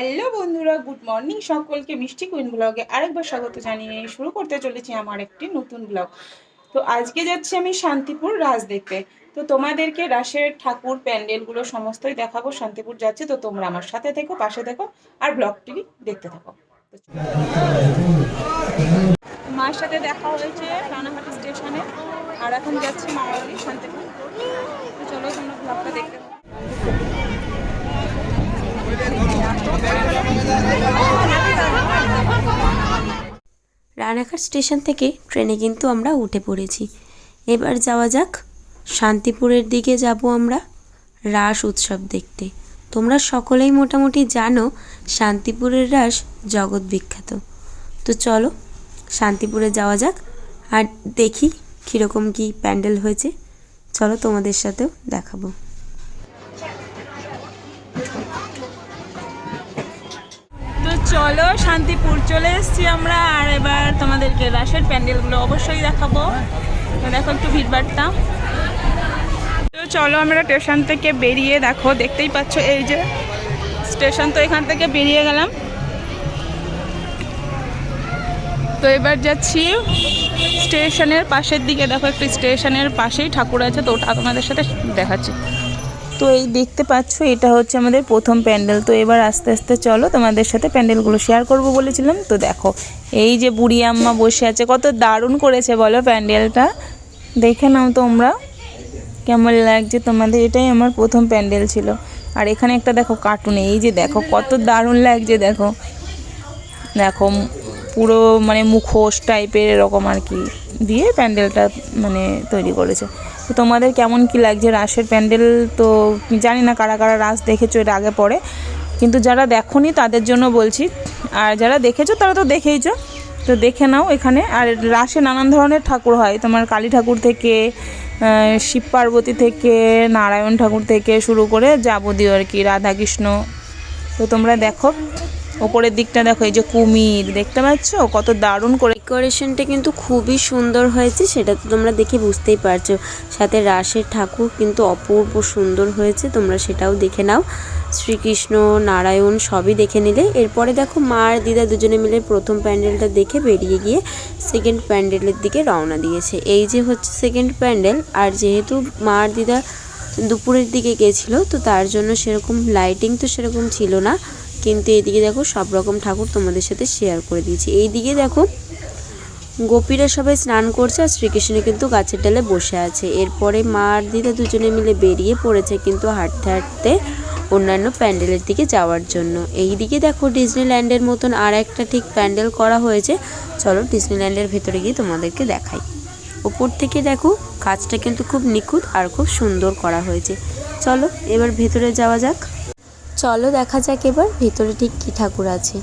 Hello বন্ধুরা, good morning সকলকে। মিষ্টি কুইন ব্লগে আরেকবার স্বাগত জানিয়ে শুরু করতে চলেছি আমার একটি নতুন ব্লগ। তো আজকে যাচ্ছি আমি শান্তিপুর রাস দেখতে। তো তোমাদেরকে রাসের ঠাকুর প্যান্ডেলগুলো সমস্তই দেখাবো। শান্তিপুর যাচ্ছে, তো তোমরা আমার সাথে থেকো, পাশে থেকো, আর ব্লগটি দেখতে থাকো। মার সাথে দেখা হয়েছে রানাঘাট স্টেশনে, আর এখন যাচ্ছি মামাবাড়ি শান্তিপুর। তো চলো, তোমরা ব্লগটা দেখতে রানাঘাট স্টেশন থেকে ট্রেনে কিন্তু আমরা উঠে পড়েছি। এবার যাওয়া যাক, শান্তিপুরের দিকে যাব আমরা রাস উৎসব দেখতে। তোমরা সকলেই মোটামুটি জানো শান্তিপুরের রাস জগৎ বিখ্যাত। তো চলো, শান্তিপুরে যাওয়া যাক আর দেখি কীরকম কী প্যান্ডেল হয়েছে। চলো তোমাদের সাথেও দেখাবো। চলো, শান্তিপুর চলে এসেছি আমরা। আর এবার তোমাদেরকে রাসের প্যান্ডেলগুলো অবশ্যই দেখাবো। দেখো একটু ভিড়ভাড়টা তো চলো, আমরা স্টেশন থেকে বেরিয়ে, দেখো, দেখতেই পাচ্ছ, এই যে স্টেশন তো এখান থেকে বেরিয়ে গেলাম। তো এবার যাচ্ছি স্টেশনের পাশের দিকে। দেখো, একটু স্টেশনের পাশেই ঠাকুর আছে। তো ওটা তোমাদের সাথে দেখাচ্ছি। তো এই দেখতে পাচ্ছ, এটা হচ্ছে আমাদের প্রথম প্যান্ডেল। তো এবার আস্তে আস্তে চলো, তোমাদের সাথে প্যান্ডেলগুলো শেয়ার করব বলেছিলাম। তো দেখো, এই যে বুড়ি আম্মা বসে আছে, কত দারুণ করেছে বলো প্যান্ডেলটা। দেখে নাও তোমরা, কেমন লাগছে তোমাদের, এটাই আমার প্রথম প্যান্ডেল ছিল। আর এখানে একটা দেখো কার্টুন এই যে দেখো, কত দারুণ লাগছে দেখো। দেখো, পুরো মানে মুখোশ টাইপের এরকম আর কি, দিয়ে প্যান্ডেলটা মানে তৈরি করেছে। তো তোমাদের কেমন কি লাগছে রাসের প্যান্ডেল? তো জানি না কারা কারা রাস দেখেছ, এর আগে পরে। কিন্তু যারা দেখোনি তাদের জন্য বলছি। আর যারা দেখেছ তারা তো দেখেইছো। তো দেখে নাও এখানে। আর রাসে নানান ধরনের ঠাকুর হয়। তোমার কালী ঠাকুর থেকে শিব পার্বতী থেকে, নারায়ণ ঠাকুর থেকে শুরু করে যাবতীয় আর কি, রাধাকৃষ্ণ। তো তোমরা দেখো। ওপরের দিকটা দেখো, এই যে কুমির, দেখতে পাচ্ছ? কত দারুণ করে। ডেকোরেশনটা কিন্তু খুবই সুন্দর হয়েছে, সেটা তো তোমরা দেখে বুঝতেই পারছ। সাথে রাসের ঠাকুর কিন্তু অপূর্ব সুন্দর হয়েছে, তোমরা সেটাও দেখে নাও। শ্রীকৃষ্ণ, নারায়ণ সবই দেখে নিলে। এরপরে দেখো, মা আর দিদা দুজনে মিলে প্রথম প্যান্ডেলটা দেখে বেরিয়ে গিয়ে সেকেন্ড প্যান্ডেলের দিকে রওনা দিয়েছে। এই যে হচ্ছে সেকেন্ড প্যান্ডেল, আর যেহেতু মা আর দিদা দুপুরের দিকে গেছিল, তো তার জন্য সেরকম লাইটিং তো সেরকম ছিল না। কিন্তু এদিকে দেখো সব রকম ঠাকুর তোমাদের সাথে শেয়ার করে দিয়েছি। এইদিকে দেখো, গোপীরা সবাই স্নান করছে আর শ্রীকৃষ্ণ কিন্তু গাছের ডালে বসে আছে। এরপরে মা আর দিদা দুজনে মিলে বেরিয়ে পড়েছে কিন্তু হাঁটতে হাঁটতে অন্যান্য প্যান্ডেলের দিকে যাওয়ার জন্য। এই দিকে দেখো ডিজনিল্যান্ডের মতন আর একটা ঠিক প্যান্ডেল করা হয়েছে। চলো ডিজনিল্যান্ডের ভেতরে গিয়ে তোমাদেরকে দেখাই। ওপর থেকে দেখো কাজটা কিন্তু খুব নিখুঁত আর খুব সুন্দর করা হয়েছে। চলো এবার ভেতরে যাওয়া যাক। চলো দেখা যাক এবার ভেতরে ঠিক কী ঠাকুর আছে।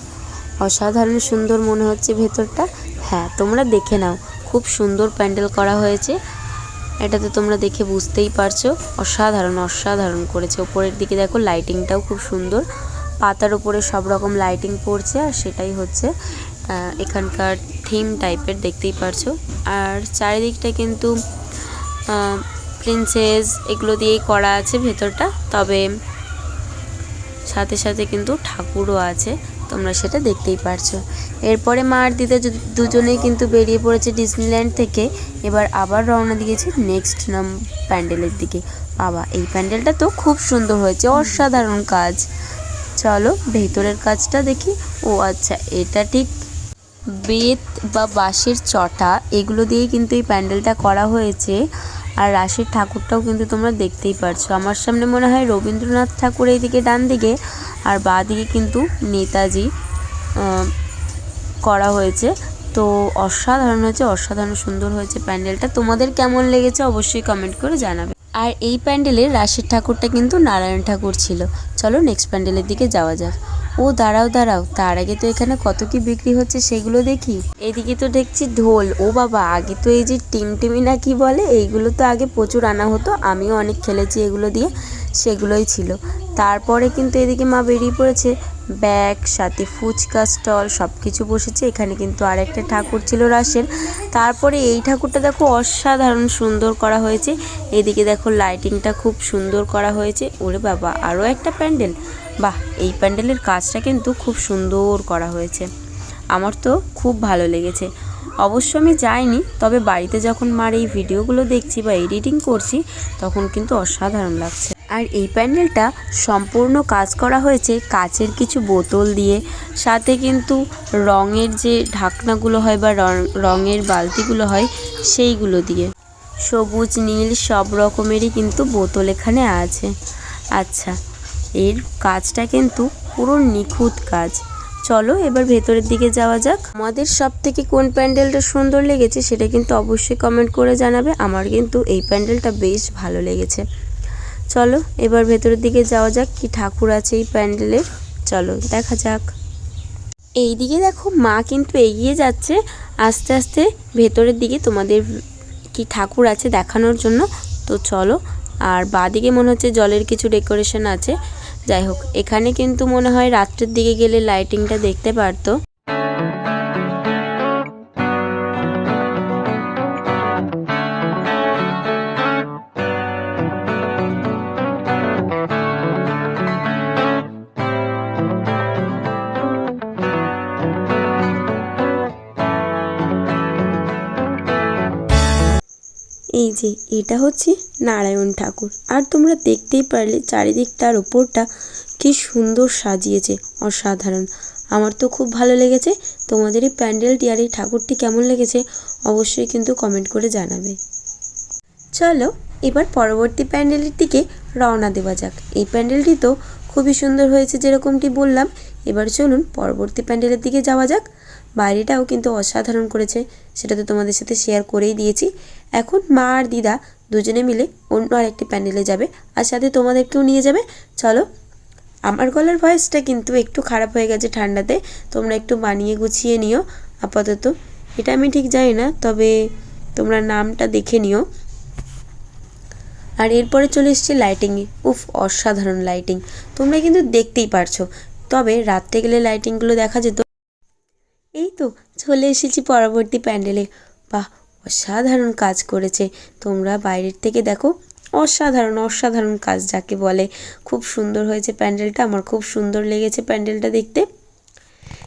অসাধারণ সুন্দর মনে হচ্ছে ভেতরটা। হ্যাঁ তোমরা দেখে নাও। খুব সুন্দর প্যান্ডেল করা হয়েছে। এটাতে তোমরা দেখে বুঝতেই পারছ। অসাধারণ অসাধারণ করেছে। ওপরের দিকে দেখো লাইটিংটাও খুব সুন্দর। পাতার উপরে সব রকম লাইটিং পড়ছে আর সেটাই হচ্ছে এখানকার থিম টাইপের দেখতেই পারছ। আর চারিদিকটা কিন্তু প্রিন্সেস এগুলো দিয়েই করা আছে ভেতরটা। তবে সাথে সাথে কিন্তু ঠাকুরও আছে, তোমরা সেটা দেখতেই পারছ। এরপরে মা আর দিদা দুজনেই কিন্তু বেরিয়ে পড়েছে ডিজনিল্যান্ড থেকে, এবার আবার রওনা দিয়েছে নেক্সট নাম প্যান্ডেলের দিকে। বাবা, এই প্যান্ডেলটা তো খুব সুন্দর হয়েছে, অসাধারণ কাজ। চলো, ভেতরের কাজটা দেখি। ও আচ্ছা এটা ঠিক বেত বা বাঁশের চটা, এগুলো দিয়েই কিন্তু এই প্যান্ডেলটা করা হয়েছে। আর রাশির ঠাকুরটাও কিন্তু তোমরা দেখতেই পারছ। আমার সামনে মনে হয় রবীন্দ্রনাথ ঠাকুর এইদিকে ডান দিকে আর বাঁ দিকে কিন্তু নেতাজি করা হয়েছে। তো অসাধারণ হয়েছে, অসাধারণ সুন্দর হয়েছে প্যান্ডেলটা। তোমাদের কেমন লেগেছে অবশ্যই কমেন্ট করে জানাবে। আর এই প্যান্ডেলের রাশির ঠাকুরটা কিন্তু নারায়ণ ঠাকুর ছিল। চলো নেক্সট প্যান্ডেলের দিকে যাওয়া যাক। ও দাঁড়াও দাঁড়াও, তার আগে তো এখানে কত কি বিক্রি হচ্ছে সেগুলো দেখি। এদিকে তো দেখছি ঢোল, ও বাবা, আগে তো এই যে টিমটিমি না কি বলে, এইগুলো তো আগে প্রচুর আনা হতো, আমিও অনেক খেলেছি এগুলো দিয়ে। সেগুলোই ছিল। তারপরে কিন্তু এদিকে মা বেরিয়ে পড়েছে। ব্যাগ, সাথে ফুচকা, স্টল সব কিছু বসেছে। এখানে কিন্তু আরেকটা ঠাকুর ছিল রাসের তারপরে এই ঠাকুরটা দেখো অসাধারণ সুন্দর করা হয়েছে। এদিকে দেখো লাইটিংটা খুব সুন্দর করা হয়েছে। ওরে বাবা আরও একটা প্যান্ডেল। বাহ, এই প্যান্ডেলের কাজটা কিন্তু খুব সুন্দর করা হয়েছে। আমার তো খুব ভালো লেগেছে। অবশ্য আমি যাইনি, তবে বাড়িতে যখন মার এই ভিডিওগুলো দেখছি বা এডিটিং করছি, তখন কিন্তু অসাধারণ লাগছে। আর এই প্যান্ডেলটা সম্পূর্ণ কাজ করা হয়েছে কাচের কিছু বোতল দিয়ে, সাথে কিন্তু রঙের যে ঢাকনাগুলো হয় বা রঙের বালতিগুলো হয়, সেইগুলো দিয়ে। সবুজ, নীল, সব রকমেরই কিন্তু বোতল এখানে আছে। আচ্ছা এর কাজটা কিন্তু পুরো নিখুঁত কাজ। চলো এবার ভেতরের দিকে যাওয়া যাক। আমাদের সব থেকে কোন প্যান্ডেলটা সুন্দর লেগেছে সেটা কিন্তু অবশ্যই কমেন্ট করে জানাবে। আমার কিন্তু এই প্যান্ডেলটা বেশ ভালো লেগেছে। চলো এবার ভেতরের দিকে যাওয়া যাক, কি ঠাকুর আছে এই প্যান্ডেলের। চলো দেখা যাক। এই দিকে দেখো মা কিন্তু এগিয়ে যাচ্ছে। আস্তে আস্তে ভেতরের দিকে তোমাদের কি ঠাকুর আছে দেখানোর জন্য। তো চলো, আর বাদিকে মনে হচ্ছে জলের কিছু ডেকোরেশন আছে। যাই হোক এখানে কিন্তু মনে হয় রাত্রের দিকে গেলে লাইটিংটা দেখতে পারতো। যে এটা হচ্ছে নারায়ণ ঠাকুর। আর তোমরা দেখতেই পারলে চারিদিকটার ওপরটা কি সুন্দর সাজিয়েছে, অসাধারণ। আমার তো খুব ভালো লেগেছে। তোমাদের এই প্যান্ডেলটি আর এই ঠাকুরটি কেমন লেগেছে অবশ্যই কিন্তু কমেন্ট করে জানাবে। চলো, এবার পরবর্তী প্যান্ডেলের দিকে রওনা দেওয়া যাক। এই প্যান্ডেলটি তো খুবই সুন্দর হয়েছে যেরকমটি বললাম। এবার চলুন পরবর্তী প্যান্ডেলের দিকে যাওয়া যাক। বাইরেটাও কিন্তু অসাধারণ করেছে, সেটা তো তোমাদের সাথে শেয়ার করেই দিয়েছি। এখন মা আর দিদা দুজনে মিলে অন্য আরেকটি প্যান্ডেলে যাবে আর সাথে তোমাদেরকেও নিয়ে যাবে। চলো, আমার গলার ভয়েসটা কিন্তু একটু খারাপ হয়ে গেছে ঠান্ডাতে, তোমরা একটু বানিয়ে গুছিয়ে নিও। আপাতত এটা আমি ঠিক জানি না, তবে তোমরা নামটা দেখে নিও। আর এরপরে চলে এসছে লাইটিংয়ে উফ, অসাধারণ লাইটিং তোমরা কিন্তু দেখতেই পারছ। তবে রাত্রে গেলে লাইটিংগুলো দেখা যেত চলে এসেছি পরবর্তী প্যান্ডেলে। বাহ, অসাধারণ কাজ করেছে। তোমরা বাইরের থেকে দেখো, অসাধারণ অসাধারণ কাজ যাকে বলে। খুব সুন্দর হয়েছে প্যান্ডেলটা, আমার খুব সুন্দর লেগেছে প্যান্ডেলটা দেখতে।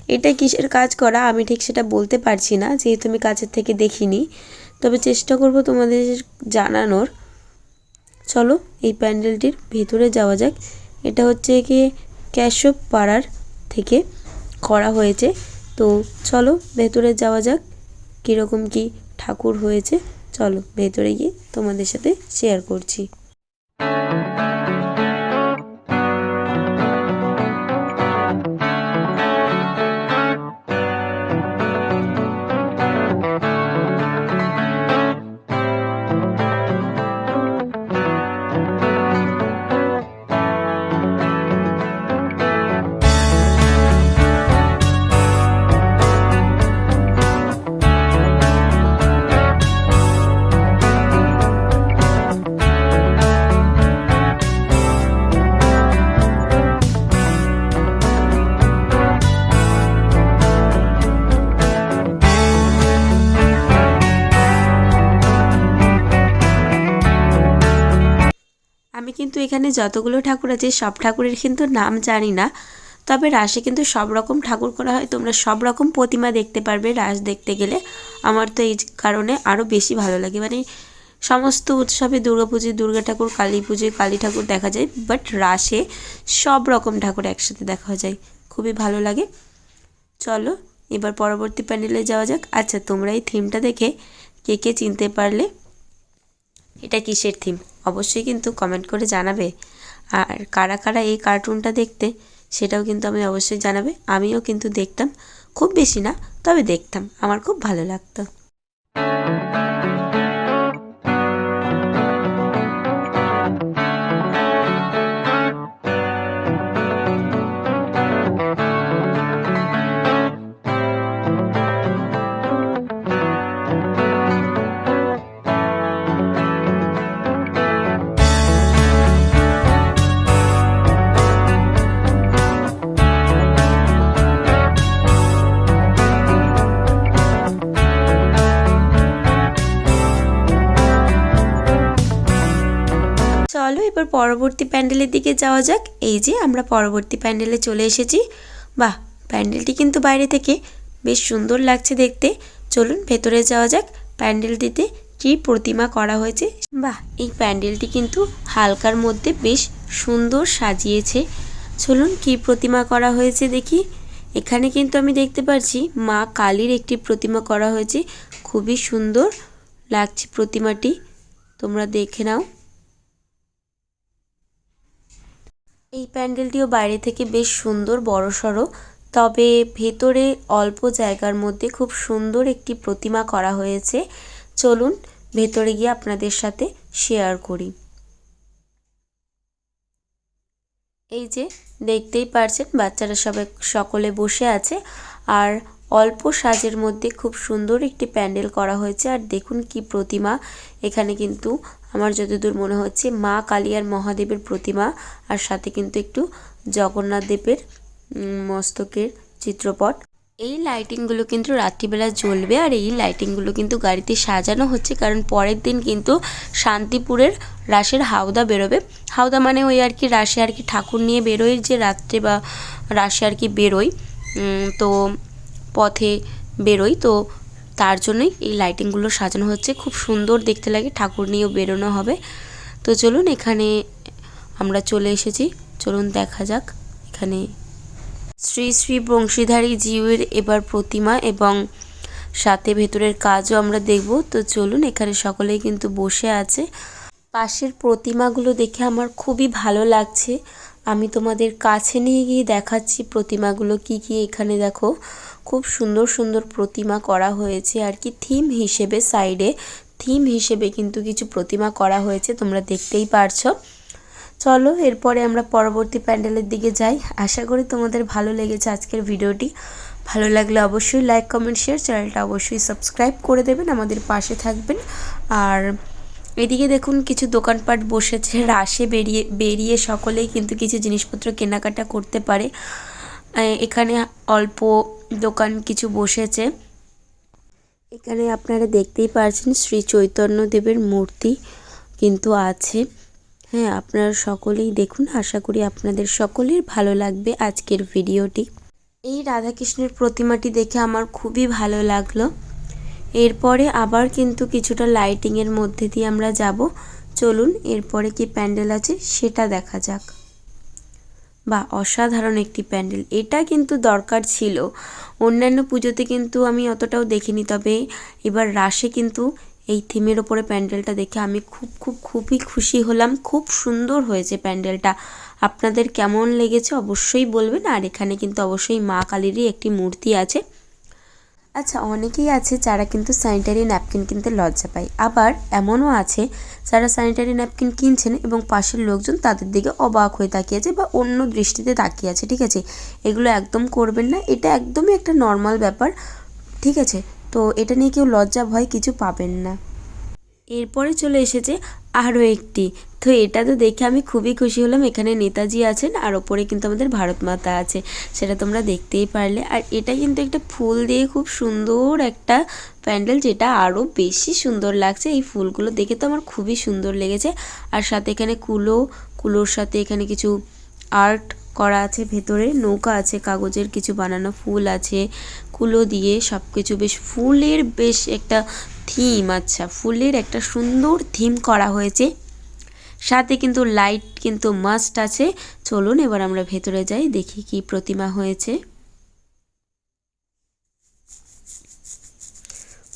এটা কিসের কাজ করা আমি ঠিক সেটা বলতে পারছি না, যেহেতু আমি কাছের থেকে দেখিনি। তবে চেষ্টা করব তোমাদের জানানোর। চলো, এই প্যান্ডেলটির ভেতরে যাওয়া যাক। এটা হচ্ছে কি ক্যাশব পাড়ার থেকে করা হয়েছে। তো চলো ভেতরে যাওয়া যাক, কীরকম কি ঠাকুর হয়েছে। চলো ভেতরে গিয়ে তোমাদের সাথে শেয়ার করছি। আমি কিন্তু এখানে যতগুলো ঠাকুর আছে, সব ঠাকুরের কিন্তু নাম জানি না। তবে রাসে কিন্তু সব রকম ঠাকুর করা হয়। তোমরা সব রকম প্রতিমা দেখতে পারবে রাস দেখতে গেলে। আমার তো এই কারণে আরও বেশি ভালো লাগে। মানে সমস্ত উৎসবে দুর্গা পুজোয় দুর্গা ঠাকুর, কালী পুজোয় কালী ঠাকুর দেখা যায়। বাট রাসে সব রকম ঠাকুর একসাথে দেখা যায়। খুবই ভালো লাগে। চলো, এবার পরবর্তী প্যান্ডেলে যাওয়া যাক। আচ্ছা তোমরা এই থিমটা দেখে কে কে চিনতে পারলে? এটা কিসের থিম অবশ্যই কিন্তু কমেন্ট করে জানাবে। আর কারা কারা এই কার্টুনটা দেখতে, সেটাও কিন্তু আমি অবশ্যই জানাবে। আমিও কিন্তু দেখতাম। খুব বেশি না, তবে দেখতাম। আমার খুব ভালো লাগতো। এবার পরবর্তী প্যান্ডেলের দিকে যাওয়া যাক। এই যে আমরা পরবর্তী প্যান্ডেলে চলে এসেছি। বাহ, প্যান্ডেলটি কিন্তু বাইরে থেকে বেশ সুন্দর লাগছে দেখতে। চলুন ভেতরে যাওয়া যাক। প্যান্ডেলটিতে কি প্রতিমা করা হয়েছে। বাহ, এই প্যান্ডেলটি কিন্তু হালকার মধ্যে বেশ সুন্দর সাজিয়েছে। চলুন কি প্রতিমা করা হয়েছে দেখি। এখানে কিন্তু আমি দেখতে পাচ্ছি মা কালীর একটি প্রতিমা করা হয়েছে। খুবই সুন্দর লাগছে প্রতিমাটি। তোমরা দেখে নাও। এই প্যান্ডেলটিও বাইরে থেকে বেশ সুন্দর, বড়সড়। তবে ভেতরে অল্প জায়গার মধ্যে খুব সুন্দর একটি প্রতিমা করা হয়েছে। চলুন ভেতরে গিয়ে আপনাদের সাথে শেয়ার করি। এই যে দেখতেই পারছেন, বাচ্চারা সবাই সকলে বসে আছে। আর অল্প সাজের মধ্যে খুব সুন্দর একটি প্যান্ডেল করা হয়েছে। আর দেখুন কি প্রতিমা। এখানে কিন্তু আমার যতদূর মনে হচ্ছে মা কালী আর মহাদেবের প্রতিমা। আর সাথে কিন্তু একটু জগন্নাথ দেবের মস্তকের চিত্রপট। এই লাইটিংগুলো কিন্তু রাত্রিবেলা জ্বলবে। আর এই লাইটিংগুলো কিন্তু গাড়িতে সাজানো হচ্ছে। কারণ পরের দিন কিন্তু শান্তিপুরের রাসের হাওদা বেরোবে। হাওদা মানে ওই আর কি রাশে আর কি ঠাকুর নিয়ে বেরোয় যে রাত্রে বা রাশে আর কি বেরোয়। তো পথে বেরোই, তো তার জন্যই এই লাইটিংগুলো সাজানো হচ্ছে। খুব সুন্দর দেখতে লাগে, ঠাকুর নিয়েও বেরোনো হবে। তো চলুন এখানে আমরা চলে এসেছি। চলুন দেখা যাক এখানে। শ্রী শ্রী বংশীধারী জিউয়ের এবার প্রতিমা এবং সাথে ভেতরের কাজও আমরা দেখব। তো চলুন এখানে সকলেই কিন্তু বসে আছে। পাশের প্রতিমাগুলো দেখে আমার খুবই ভালো লাগছে। আমি তোমাদের কাছে নিয়ে গিয়ে দেখাচ্ছি প্রতিমাগুলো কি কি এখানে দেখো। খুব সুন্দর সুন্দর প্রতিমা করা হয়েছে আর কি। থিম হিসেবে সাইডে, থিম হিসেবে কিন্তু কিছু প্রতিমা করা হয়েছে, তোমরা দেখতেই পারছ। চলো, এরপরে আমরা পরবর্তী প্যান্ডেলের দিকে যাই। আশা করি তোমাদের ভালো লেগেছে আজকের ভিডিওটি। ভালো লাগলে অবশ্যই লাইক, কমেন্ট, শেয়ার, চ্যানেলটা অবশ্যই সাবস্ক্রাইব করে দেবেন, আমাদের পাশে থাকবেন। আর এদিকে দেখুন, কিছু দোকানপাট বসেছে, রাশে বেরিয়ে বেরিয়ে সকলেই কিন্তু কিছু জিনিসপত্র কেনাকাটা করতে পারে। এখানে অল্প দোকান কিছু বসেছে। এখানে আপনারা দেখতেই পারছেন শ্রী চৈতন্য দেবের মূর্তি কিন্তু আছে। হ্যাঁ আপনারা সকলেই দেখুন, আশা করি আপনাদের সকলের ভালো লাগবে আজকের ভিডিওটি। এই রাধাকৃষ্ণের প্রতিমাটি দেখে আমার খুবই ভালো লাগল। এরপরে আবার কিন্তু কিছুটা লাইটিংয়ের মধ্যে দিয়ে আমরা যাব। চলুন, এরপরে কি প্যান্ডেল আছে সেটা দেখা যাক। বা অসাধারণ একটি প্যান্ডেল। এটা কিন্তু দরকার ছিল। অন্যান্য পুজোতে কিন্তু আমি অতটাও দেখিনি, তবে এবার রাসে কিন্তু এই থিমের ওপরে প্যান্ডেলটা দেখে আমি খুব খুব, খুবই খুশি হলাম। খুব সুন্দর হয়েছে প্যান্ডেলটা। আপনাদের কেমন লেগেছে অবশ্যই বলবেন। আর এখানে কিন্তু অবশ্যই মা কালীরই একটি মূর্তি আছে। আচ্ছা অনেকেই আছে যারা কিন্তু স্যানিটারি ন্যাপকিন কিনতে লজ্জা পায়। আবার এমনও আছে যারা স্যানিটারি ন্যাপকিন কিনছেন এবং পাশের লোকজন তাদের দিকে অবাক হয়ে তাকিয়ে আছে বা অন্য দৃষ্টিতে তাকিয়ে আছে, ঠিক আছে? এগুলো একদম করবেন না, এটা একদমই একটা নর্মাল ব্যাপার, ঠিক আছে? তো এটা নিয়ে কেউ লজ্জা ভয় কিছু পাবেন না। এরপরে চলে এসেছে আরও একটি। তো এটা তো দেখে আমি খুবই খুশি হলাম। এখানে নেতাজি আছেন আর ওপরে কিন্তু আমাদের ভারত মাতা আছে, সেটা তোমরা দেখতেই পারলে। আর এটা কিন্তু একটা ফুল দিয়ে খুব সুন্দর একটা প্যান্ডেল, যেটা আরও বেশি সুন্দর লাগছে। এই ফুলগুলো দেখে তো আমার খুবই সুন্দর লেগেছে। আর সাথে এখানে কুলো, কুলোর সাথে এখানে কিছু আর্ট করা আছে, ভেতরে নৌকা আছে, কাগজের কিছু বানানো ফুল আছে। কুলো দিয়ে সব কিছু বেশ ফুলের বেশ একটা থিম আচ্ছা ফুলের একটা সুন্দর থিম করা হয়েছে। সাথে কিন্তু লাইট কিন্তু মাস্ট আছে। চলুন এবার আমরা ভেতরে যাই, দেখি কি প্রতিমা হয়েছে।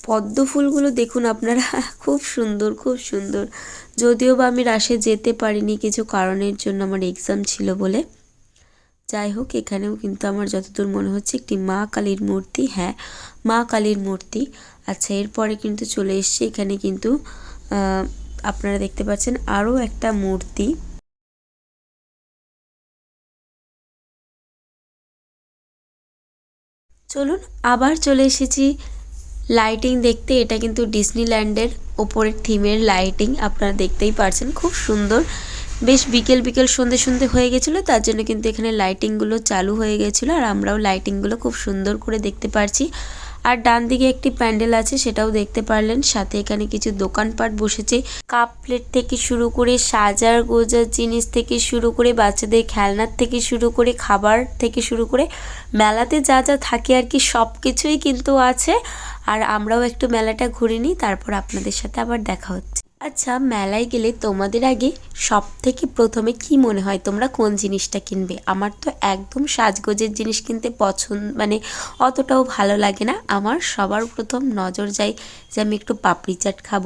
পদ্ম ফুলগুলো দেখুন আপনারা, খুব সুন্দর খুব সুন্দর। যদিও বা আমি রাশে যেতে পারিনি, কিছু কারণের জন্য আমার এক্সাম ছিল বলে। যাই হোক, এখানেও কিন্তু আমার যতদূর মনে হচ্ছে, একটি মা কালীর মূর্তি হ্যাঁ মা কালীর মূর্তি। আচ্ছা এরপরে কিন্তু চলে এসছে। এখানে কিন্তু আপনারা দেখতে পাচ্ছেন আরও একটা মূর্তি। চলুন, আবার চলে এসেছি। লাইটিং দেখতে, এটা কিন্তু ডিসনিল্যান্ডের ওপরের থিমের লাইটিং, আপনারা দেখতেই পারছেন, খুব সুন্দর। বেশ বিকেল বিকেল সন্ধে সন্ধে হয়ে গেছিল, তার জন্য কিন্তু এখানে লাইটিংগুলো চালু হয়ে গেছিল, আর আমরাও লাইটিংগুলো খুব সুন্দর করে দেখতে পারছি। আর ডান দিকে একটি প্যান্ডেল আছে, সেটাও দেখতে পারলেন। সাথে এখানে কিছু দোকানপাট বসেছে। কাপ প্লেট থেকে শুরু করে সাজার গোজার জিনিস থেকে শুরু করে, বাচ্চাদের খেলনার থেকে শুরু করে, খাবার থেকে শুরু করে, মেলাতে যা যা থাকে আর কি সব কিছুই কিন্তু আছে। আর আমরাও একটু মেলাটা ঘুরে নিই, তারপর আপনাদের সাথে আবার দেখা হচ্ছে। আচ্ছা মেলায় গেলে তোমাদের আগে সব থেকে প্রথমে কি মনে হয় তোমরা কোন জিনিসটা কিনবে? আমার তো একদম সাজগোজের জিনিস কিনতে পছন্দ মানে অতটাও ভালো লাগে না। আমার সবার প্রথম নজর যায় যে আমি একটু পাপড়ি চাট খাব,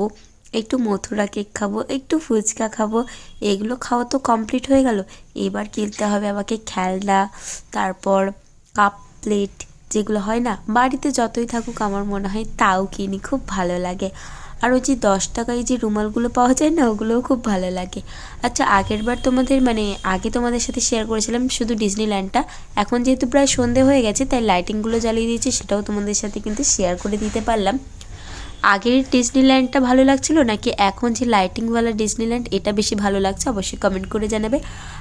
একটু মথুরা কেক খাব, একটু ফুচকা খাব, এগুলো খাওয়া তো কমপ্লিট হয়ে গেল। এবার কিনতে হবে আমাকে খেলনা, তারপর কাপ প্লেট, যেগুলো হয় না, বাড়িতে যতই থাকুক আমার মনে হয় তাও কিনি, খুব ভালো লাগে। আর ওই যে দশ টাকায় যে রুমালগুলো পাওয়া যায় না, ওগুলোও খুব ভালো লাগে। আচ্ছা আগের বার তোমাদের মানে আগে তোমাদের সাথে শেয়ার করেছিলাম শুধু ডিজনিল্যান্ডটা এখন যেহেতু প্রায় সন্ধে হয়ে গেছে, তাই লাইটিংগুলো জ্বালিয়ে দিয়েছি, সেটাও তোমাদের সাথে কিন্তু শেয়ার করে দিতে পারলাম। আগের ডিজনিল্যান্ডটা ভালো লাগছিল নাকি এখন যে লাইটিংওয়ালা ডিজনিল্যান্ড এটা বেশি ভালো লাগছে? অবশ্যই কমেন্ট করে জানাবে।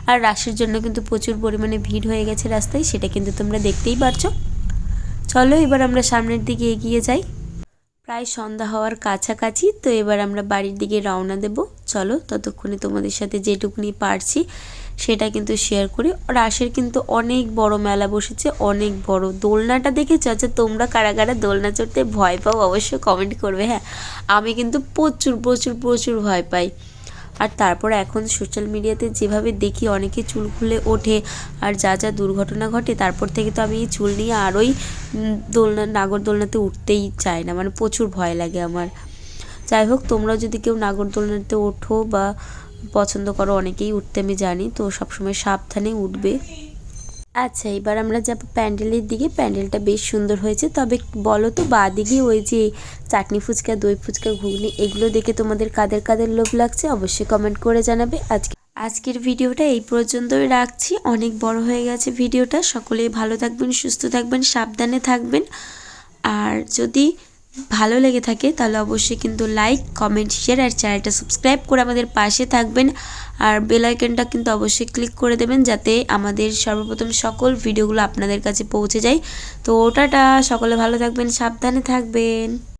আর রাশের জন্য কিন্তু প্রচুর পরিমাণে ভিড় হয়ে গেছে রাস্তায়, সেটা কিন্তু তোমরা দেখতেই পারছ। চলো, এবার আমরা সামনের দিকে এগিয়ে যাই। প্রায় সন্ধ্যা হওয়ার কাছাকাছি, তো এবার আমরা বাড়ির দিকে রওনা দেব। চলো ততক্ষণে তোমাদের সাথে যেটুকুনি পারছি সেটা কিন্তু শেয়ার করি। রাসের কিন্তু অনেক বড় মেলা বসেছে, অনেক বড়। দোলনাটা দেখেছ আচ্ছা তোমরা কারা কারা দোলনা চড়তে ভয় পাও অবশ্যই কমেন্ট করবে হ্যাঁ। আমি কিন্তু প্রচুর প্রচুর প্রচুর ভয় পাই। আর তারপর এখন সোশ্যাল মিডিয়াতে যেভাবে দেখি অনেকে চুল খুলে ওঠে আর যা যা দুর্ঘটনা ঘটে, তারপর থেকে তো আমি এই চুল নিয়ে আরোই দোলনা, নাগরদোলনাতে উঠতেই চাই না। মানে প্রচুর ভয় লাগে আমার। যাই হোক, তোমরাও যদি কেউ নাগরদোলনাতে ওঠো বা পছন্দ করো, অনেকেই উঠতে আমি জানি, তো সবসময় সাবধানে উঠবে। আচ্ছা এবার আমরা যাব প্যান্ডেলের দিকে। প্যান্ডেলটা বেশ সুন্দর হয়েছে। তবে বলো তো বা দিকে ওই যে চাটনি ফুচকা, দই ফুচকা, ঘুগনি, এগুলো দেখে তোমাদের কাদের কাদের লোভ লাগছে অবশ্যই কমেন্ট করে জানাবে। আজকে আজকের ভিডিওটা এই পর্যন্তই রাখছি। অনেক বড় হয়ে গেছে ভিডিওটা। সকলেই ভালো থাকবেন, সুস্থ থাকবেন, সাবধানে থাকবেন। আর যদি ভালো লেগে থাকে, তাহলে অবশ্যই কিন্তু লাইক কমেন্ট শেয়ার আর চ্যানেলটা সাবস্ক্রাইব করে আমাদের পাশে থাকবেন। আর বেল আইকনটা কিন্তু অবশ্যই ক্লিক করে দেবেন যাতে আমাদের সর্বপ্রথম সকল ভিডিওগুলো আপনাদের কাছে পৌঁছে যায়। তো ওটাটা সকলে ভালো থাকবেন, সাবধানে থাকবেন।